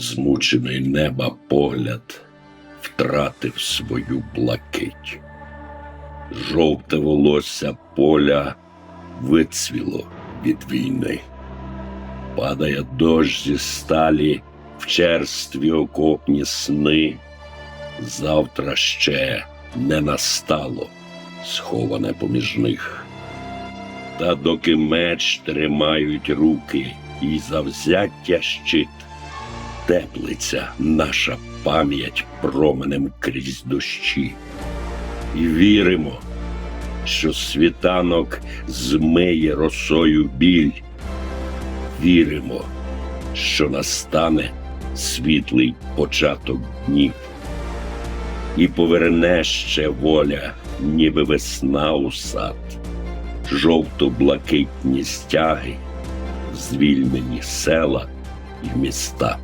змучений неба погляд втратив свою блакить. Жовте волосся поля вицвіло від війни. Падає дощ зі сталі в черстві окопні сни. Завтра ще не настало, сховане поміж них. Та доки меч тримають руки і завзяття щит, теплиться наша пам'ять променем крізь дощі. І віримо, що світанок змиє росою біль. Віримо, що настане світлий початок днів. І поверне ще воля, ніби весна у сад, жовто-блакитні стяги, звільнені села і міста.